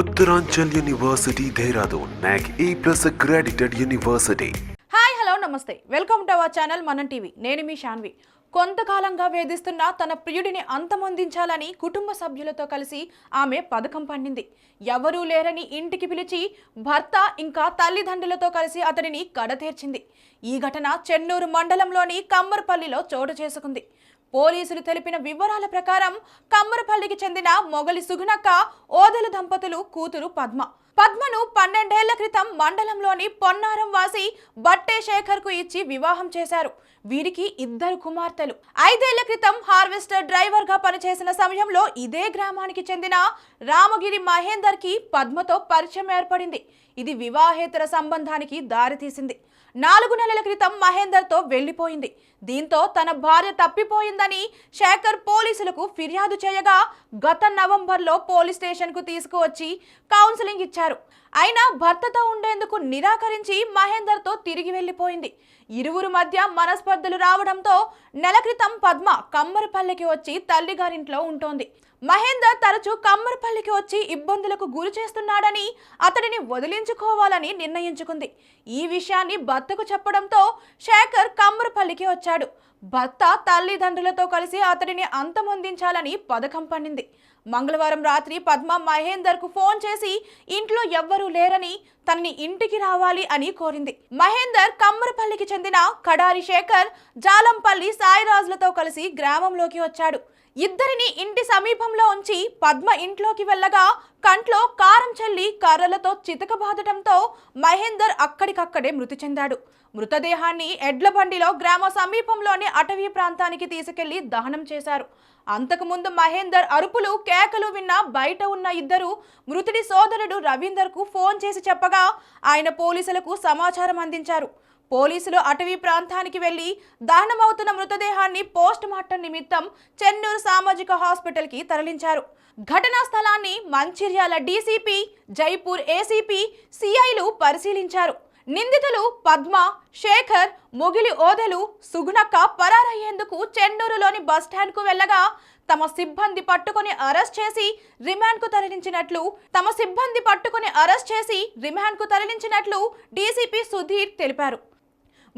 Uttaranchal university Dehradun NAAC A plus accredited university hi hello నమస్తే welcome to our channel మనం TV నేను మీ శాన్వి కొంతకాలంగా వేధిస్తున్న తన ప్రియుడిని అంతమొందించాలని కుటుంబ సభ్యులతో కలిసి ఆమె పథకం పండింది. ఎవరూ లేరని ఇంటికి పిలిచి భర్త ఇంకా తల్లిదండ్రులతో కలిసి అతడిని కడతీర్చింది. ఈ ఘటన చెన్నూరు మండలంలోని కమ్మరపల్లిలో చోటు చేసుకుంది. పోలీసులు తెలిపిన వివరాల ప్రకారం కమ్మరపల్లికి చెందిన మొగలి సుగునక్క ఓదెల దంపతులు కూతురు పద్మ. పద్మను పన్నెండేళ్ళ క్రితం మండలంలోని పొన్నారం వాసి బట్టే శేఖర్కు ఇచ్చి వివాహం చేశారు. వీరికి ఇద్దరు కుమార్తెలు. ఐదేళ్ళ క్రితం హార్వెస్టర్ డ్రైవర్గా పనిచేసిన సమయంలో ఇదే గ్రామానికి చెందిన రామగిరి మహేందర్కి పద్మతో పరిచయం ఏర్పడింది. ఇది వివాహేతర సంబంధానికి దారితీసింది. నాలుగు నెలల క్రితం మహేందర్తో వెళ్ళిపోయింది దీంతో తన భార్య తప్పిపోయిందని శేఖర్ పోలీసులకు ఫిర్యాదు చేయగా గత నవంబర్లో పోలీస్ స్టేషన్కు తీసుకువచ్చి కౌన్సిలింగ్ ఇచ్చారు. అయినా భర్తతో ఉండేందుకు నిరాకరించి మహేందర్తో తిరిగి వెళ్ళిపోయింది ఇరువురు మధ్య మనస్పర్ధలు రావడంతో నెల క్రితం పద్మ కమ్మరిపల్లికి వచ్చి తల్లిగారింట్లో ఉంటోంది. మహేందర్ తరచూ కమ్మరిపల్లికి వచ్చి ఇబ్బందులకు గురి చేస్తున్నాడని అతడిని వదిలించుకోవాలని నిర్ణయించుకుంది. ఈ విషయాన్ని భర్తకు చెప్పడంతో శేఖర్ కమ్మరిపల్లికి వచ్చాడు. భర్త తల్లిదండ్రులతో కలిసి అతడిని అంతమొందించాలని పథకం పండింది మంగళవారం రాత్రి పద్మ మహేందర్కు ఫోన్ చేసి ఇంట్లో ఎవ్వరూ లేరని తనని ఇంటికి రావాలి అని కోరింది. మహేందర్ కమ్మరపల్లికి చెందిన కడారి శేఖర్ జాలంపల్లి సాయిరాజులతో కలిసి గ్రామంలోకి వచ్చాడు. ఇద్దరిని ఇంటి సమీపంలో ఉంచి పద్మ ఇంట్లోకి వెళ్ళగా కంట్లో కారం చల్లి కర్రలతో చితకబాదటంతో మహేందర్ అక్కడికక్కడే మృతి చెందాడు. మృతదేహాన్ని ఎడ్లబండిలో గ్రామ సమీపంలోని అటవీ ప్రాంతానికి తీసుకెళ్ళి దహనం చేశారు. అంతకుముందు మహేందర్ అరుపులు కేకలు విన్న బయట ఉన్న ఇద్దరు మృతుడి సోదరుడు రవీందర్కు ఫోన్ చేసి చెప్పగా ఆయన పోలీసులకు సమాచారం అందించారు. పోలీసులు అటవీ ప్రాంతానికి వెళ్ళి దహనమవుతున్న మృతదేహాన్ని పోస్ట్ మార్టం నిమిత్తం చెన్నూరు సామాజిక హాస్పిటల్కి తరలించారు. ఘటనా స్థలాన్ని మంచిర్యాల డీసీపీ జైపూర్ ఏసీపీ సిఐలు పరిశీలించారు. నిందితులు పద్మ శేఖర్ మొగిలి ఓదెలు సుగుణక్క పరారయ్యేందుకు చెన్నూరులోని బస్టాండ్కు వెళ్ళగా తమ సిబ్బంది పట్టుకొని అరెస్ట్ చేసి రిమాండ్కు తరలించినట్లు తమ సిబ్బంది పట్టుకొని అరెస్ట్ చేసి రిమాండ్కు తరలించినట్లు డీసీపీ సుధీర్ తెలిపారు.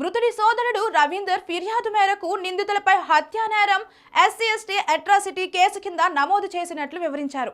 మృతుడి సోదరుడు రవీందర్ ఫిర్యాదు మేరకు నిందితులపై హత్యానేరం ఎస్సీ ఎస్టీ అట్రాసిటీ కేసు కింద నమోదు చేసినట్లు వివరించారు.